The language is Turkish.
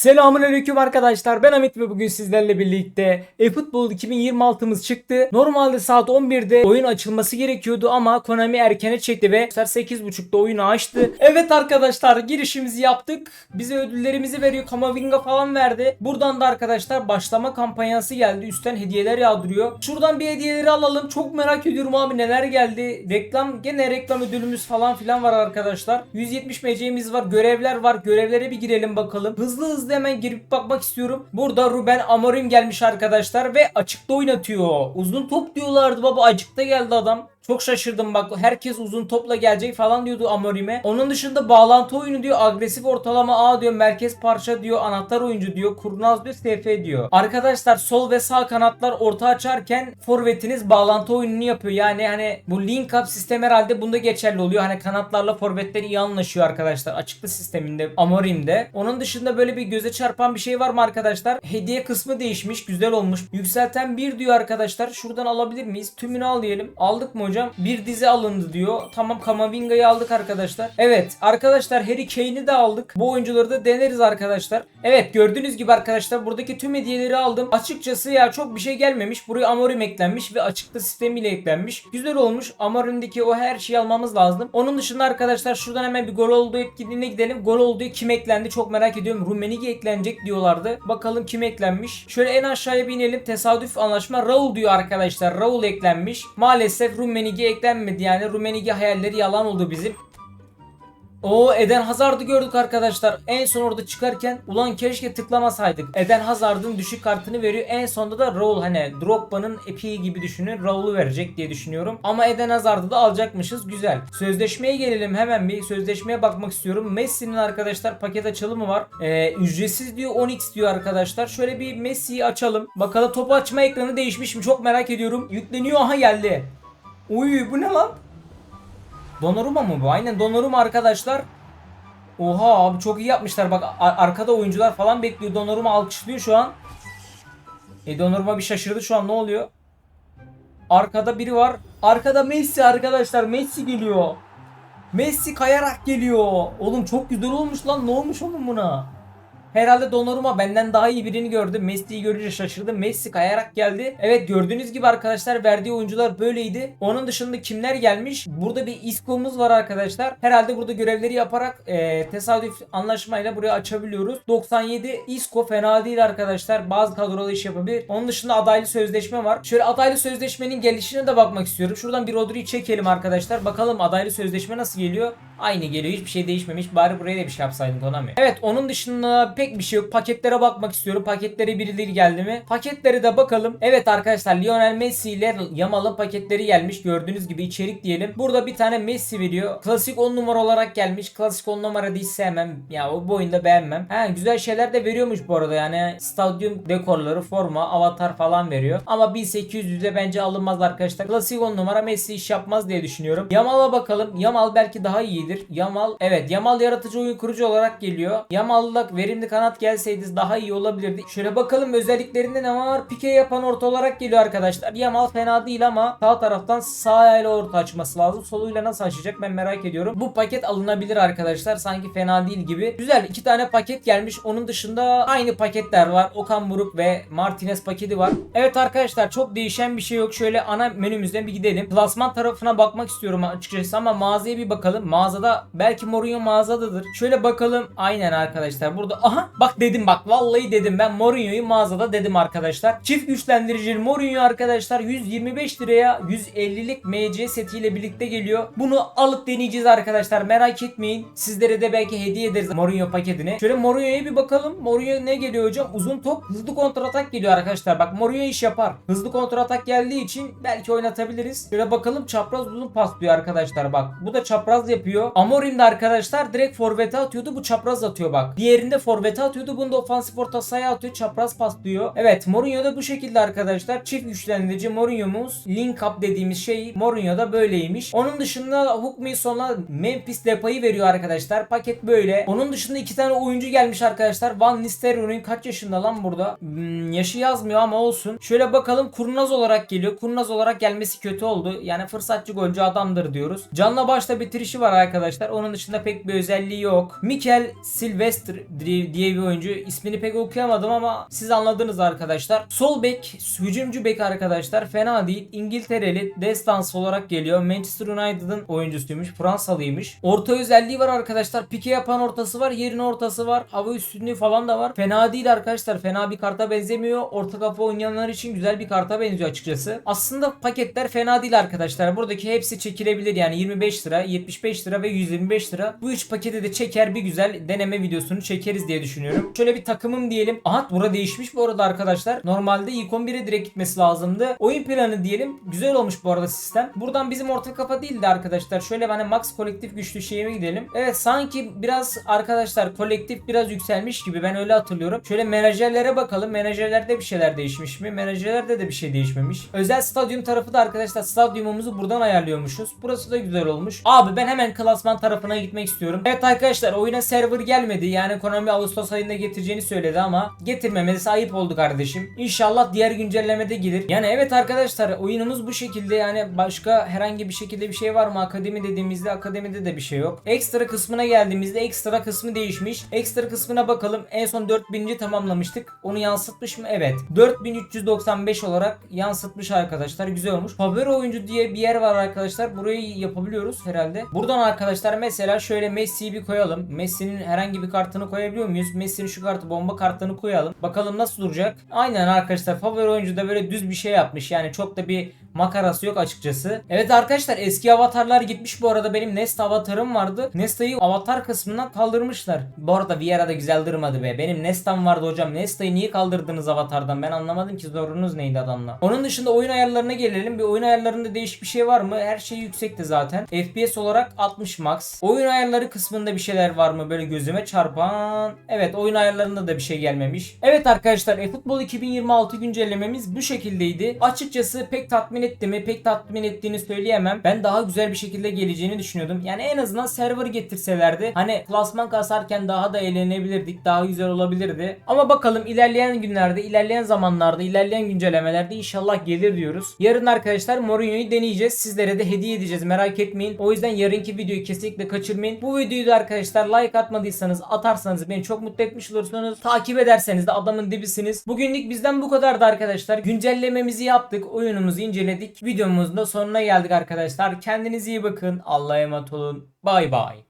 Selamünaleyküm arkadaşlar. Ben Hamit ve bugün sizlerle birlikte eFootball 2026'mız çıktı. Normalde saat 11'de oyun açılması gerekiyordu ama Konami erkene çekti ve saat 8.30'da oyunu açtı. Evet arkadaşlar girişimizi yaptık. Bize ödüllerimizi veriyor. Kamavinga falan verdi. Buradan da arkadaşlar başlama kampanyası geldi. Üstten hediyeler yağdırıyor. Şuradan bir hediyeleri alalım. Çok merak ediyorum abi neler geldi. Reklam gene reklam ödülümüz falan filan var arkadaşlar. 170 MC'miz var. Görevler var. Görevlere bir girelim bakalım. Hızlı hızlı hemen girip bakmak istiyorum. Burada Ruben Amorim gelmiş arkadaşlar ve açıkta oynatıyor. Uzun top diyorlardı baba açıkta geldi adam. Çok şaşırdım bak herkes uzun topla gelecek falan diyordu Amorim'e. Onun dışında bağlantı oyunu diyor, agresif ortalama A diyor, merkez parça diyor, anahtar oyuncu diyor, kurnaz diyor, SF diyor. Arkadaşlar sol ve sağ kanatlar orta açarken forvetiniz bağlantı oyununu yapıyor. Yani hani bu link up sistem herhalde bunda geçerli oluyor. Hani kanatlarla forvetler iyi anlaşıyor arkadaşlar. Açıklı sisteminde Amorim'de. Onun dışında böyle bir göze çarpan bir şey var mı arkadaşlar? Hediye kısmı değişmiş. Güzel olmuş. Yükselten bir diyor arkadaşlar. Şuradan alabilir miyiz? Tümünü al diyelim. Aldık mı hocam? Bir dizi alındı diyor. Tamam Kamavinga'yı aldık arkadaşlar. Evet arkadaşlar Harry Kane'i de aldık. Bu oyuncuları da deneriz arkadaşlar. Evet gördüğünüz gibi arkadaşlar buradaki tüm hediyeleri aldım. Açıkçası ya çok bir şey gelmemiş. Buraya Amorim eklenmiş ve açıkta sistemiyle eklenmiş. Güzel olmuş. Amorim'deki o her şeyi almamız lazım. Onun dışında arkadaşlar şuradan hemen bir gol olduğu etkinliğine gidelim. Gol olduğu kim eklendi çok merak ediyorum. Rumenigi eklenecek diyorlardı. Bakalım kim eklenmiş. Şöyle en aşağıya bir inelim. Tesadüf anlaşma. Raul diyor arkadaşlar. Raul eklenmiş. Maalesef Rumenigi eklenmedi. Yani Rumenigi hayalleri yalan oldu bizim. O Eden Hazard'ı gördük arkadaşlar. En son orada çıkarken ulan keşke tıklamasaydık. Eden Hazard'ın düşük kartını veriyor. En sonunda da Raul hani Drogba'nın epiği gibi düşünün. Raul'u verecek diye düşünüyorum. Ama Eden Hazard'ı da alacakmışız. Güzel. Sözleşmeye gelelim hemen bir. Sözleşmeye bakmak istiyorum. Messi'nin arkadaşlar paket açılımı var. Ee, ücretsiz diyor 10x diyor arkadaşlar. Şöyle bir Messi'yi açalım. Bakalım topu açma ekranı değişmiş mi? Çok merak ediyorum. Yükleniyor. Aha geldi. Uy bu ne lan? Donnarumma mı bu? Aynen Donnarumma arkadaşlar. Oha abi çok iyi yapmışlar. Bak a- arkada oyuncular falan bekliyor. Donnarumma alkışlıyor şu an. E Donnarumma bir şaşırdı şu an ne oluyor? Arkada biri var. Arkada Messi arkadaşlar. Messi geliyor. Messi kayarak geliyor. Oğlum çok güzel olmuş lan. Ne olmuş oğlum buna? Herhalde Donnarumma benden daha iyi birini gördü. Messi'yi görünce şaşırdı. Messi kayarak geldi. Evet gördüğünüz gibi arkadaşlar verdiği oyuncular böyleydi. Onun dışında kimler gelmiş? Burada bir Isco'muz var arkadaşlar. Herhalde burada görevleri yaparak e, tesadüf anlaşmayla buraya açabiliyoruz. 97 Isco fena değil arkadaşlar. Bazı kadroda iş yapabilir. Onun dışında adaylı sözleşme var. Şöyle adaylı sözleşmenin gelişine de bakmak istiyorum. Şuradan bir Rodri'yi çekelim arkadaşlar. Bakalım adaylı sözleşme nasıl geliyor? Aynı geliyor. Hiçbir şey değişmemiş. Bari buraya da bir şey yapsaydın Konami. Evet onun dışında pek bir şey yok. Paketlere bakmak istiyorum. Paketlere birileri geldi mi? Paketlere de bakalım. Evet arkadaşlar Lionel Messi ile Yamal'ın paketleri gelmiş. Gördüğünüz gibi içerik diyelim. Burada bir tane Messi veriyor. Klasik 10 numara olarak gelmiş. Klasik 10 numara değil sevmem. Ya o bu oyunda beğenmem. Ha, güzel şeyler de veriyormuş bu arada. Yani stadyum dekorları, forma, avatar falan veriyor. Ama 1800'e bence alınmaz arkadaşlar. Klasik 10 numara Messi iş yapmaz diye düşünüyorum. Yamal'a bakalım. Yamal belki daha iyidir. Yamal evet Yamal yaratıcı oyun kurucu olarak geliyor. Yamal'la verimli kanat gelseydi daha iyi olabilirdi. Şöyle bakalım özelliklerinde ne var? Pike yapan orta olarak geliyor arkadaşlar. Yamal fena değil ama sağ taraftan sağ ayağıyla orta açması lazım. Soluyla nasıl açacak ben merak ediyorum. Bu paket alınabilir arkadaşlar. Sanki fena değil gibi. Güzel iki tane paket gelmiş. Onun dışında aynı paketler var. Okan Buruk ve Martinez paketi var. Evet arkadaşlar çok değişen bir şey yok. Şöyle ana menümüzden bir gidelim. Klasman tarafına bakmak istiyorum açıkçası ama mağazaya bir bakalım. Mağazada belki Mourinho mağazadadır. Şöyle bakalım. Aynen arkadaşlar. Burada aha bak dedim bak vallahi dedim ben Mourinho'yu mağazada dedim arkadaşlar. Çift güçlendirici Mourinho arkadaşlar 125 liraya 150'lik MC setiyle birlikte geliyor. Bunu alıp deneyeceğiz arkadaşlar. Merak etmeyin. Sizlere de belki hediye ederiz Mourinho paketini. Şöyle Mourinho'ya bir bakalım. Mourinho ne geliyor hocam? Uzun top, hızlı kontratak geliyor arkadaşlar. Bak Mourinho iş yapar. Hızlı kontratak geldiği için belki oynatabiliriz. Şöyle bakalım çapraz uzun paslıyor arkadaşlar bak. Bu da çapraz yapıyor. Amorim de arkadaşlar direkt forvete atıyordu. Bu çapraz atıyor bak. Diğerinde forvete atıyordu. Bunu da ofansif orta sahaya atıyor. Çapraz paslıyor. Evet Mourinho da bu şekilde arkadaşlar. Çift güçlendirici Mourinho'muz. Link up dediğimiz şey Mourinho da böyleymiş. Onun dışında Hook Mison'a Memphis Depay'ı veriyor arkadaşlar. Paket böyle. Onun dışında iki tane oyuncu gelmiş arkadaşlar. Van Nistelrooy'un kaç yaşında lan burada? Hmm, yaşı yazmıyor ama olsun. Şöyle bakalım kurnaz olarak geliyor. Kurnaz olarak gelmesi kötü oldu. Yani fırsatçı golcü adamdır diyoruz. Canla başla bitirişi var arkadaşlar. Onun dışında pek bir özelliği yok. Mikel Sylvester diye diye bir oyuncu. İsmini pek okuyamadım ama siz anladınız arkadaşlar. Sol bek, hücumcu bek arkadaşlar. Fena değil. İngiltereli destans olarak geliyor. Manchester United'ın oyuncusuymuş. Fransalıymış. Orta özelliği var arkadaşlar. Pike yapan ortası var. Yerin ortası var. Hava üstünlüğü falan da var. Fena değil arkadaşlar. Fena bir karta benzemiyor. Orta kafa oynayanlar için güzel bir karta benziyor açıkçası. Aslında paketler fena değil arkadaşlar. Buradaki hepsi çekilebilir yani 25 lira, 75 lira ve 125 lira. Bu üç paketi de çeker bir güzel deneme videosunu çekeriz diye düşünüyorum. Şöyle bir takımım diyelim. Aha bura değişmiş bu arada arkadaşlar. Normalde ilk 11'e direkt gitmesi lazımdı. Oyun planı diyelim. Güzel olmuş bu arada sistem. Buradan bizim orta kafa değildi arkadaşlar. Şöyle hani max kolektif güçlü şeyime gidelim. Evet sanki biraz arkadaşlar kolektif biraz yükselmiş gibi ben öyle hatırlıyorum. Şöyle menajerlere bakalım. Menajerlerde bir şeyler değişmiş mi? Menajerlerde de bir şey değişmemiş. Özel stadyum tarafı da arkadaşlar stadyumumuzu buradan ayarlıyormuşuz. Burası da güzel olmuş. Abi ben hemen klasman tarafına gitmek istiyorum. Evet arkadaşlar oyuna server gelmedi. Yani Konami Ağustos ayında getireceğini söyledi ama getirmemesi ayıp oldu kardeşim. İnşallah diğer güncellemede gelir. Yani evet arkadaşlar oyunumuz bu şekilde yani başka herhangi bir şekilde bir şey var mı? Akademi dediğimizde akademide de bir şey yok. Ekstra kısmına geldiğimizde ekstra kısmı değişmiş. Ekstra kısmına bakalım. En son 4000'ci tamamlamıştık. Onu yansıtmış mı? Evet. 4395 olarak yansıtmış arkadaşlar. Güzel olmuş. Favori oyuncu diye bir yer var arkadaşlar. Burayı yapabiliyoruz herhalde. Buradan arkadaşlar mesela şöyle Messi'yi bir koyalım. Messi'nin herhangi bir kartını koyabiliyor muyuz? Messi'nin şu kartı bomba kartını koyalım. Bakalım nasıl duracak. Aynen arkadaşlar favori oyuncu da böyle düz bir şey yapmış. Yani çok da bir makarası yok açıkçası. Evet arkadaşlar eski avatarlar gitmiş bu arada benim Nest avatarım vardı. Nesta'yı avatar kısmından kaldırmışlar. Bu arada Viera da güzel durmadı be. Benim Nesta'm vardı hocam. Nesta'yı niye kaldırdınız avatardan? Ben anlamadım ki zorunuz neydi adamla. Onun dışında oyun ayarlarına gelelim. Bir oyun ayarlarında değişik bir şey var mı? Her şey yüksekti zaten. FPS olarak 60 max. Oyun ayarları kısmında bir şeyler var mı? Böyle gözüme çarpan. Evet oyun ayarlarında da bir şey gelmemiş. Evet arkadaşlar eFootball 2026 güncellememiz bu şekildeydi. Açıkçası pek tatmin etti mi? Pek tatmin ettiğini söyleyemem. Ben daha güzel bir şekilde geleceğini düşünüyordum. Yani en azından server getirselerdi. Hani klasman kasarken daha da eğlenebilirdik. Daha güzel olabilirdi. Ama bakalım ilerleyen günlerde, ilerleyen zamanlarda, ilerleyen güncellemelerde inşallah gelir diyoruz. Yarın arkadaşlar Mourinho'yu deneyeceğiz. Sizlere de hediye edeceğiz. Merak etmeyin. O yüzden yarınki videoyu kesinlikle kaçırmayın. Bu videoyu da arkadaşlar like atmadıysanız atarsanız beni çok mutlu etmiş olursunuz. Takip ederseniz de adamın dibisiniz. Bugünlük bizden bu kadardı arkadaşlar. Güncellememizi yaptık. Oyunumuzu inceledik. Videomuzun da sonuna geldik arkadaşlar. Kendinize iyi bakın. Allah'a emanet olun. Bay bay.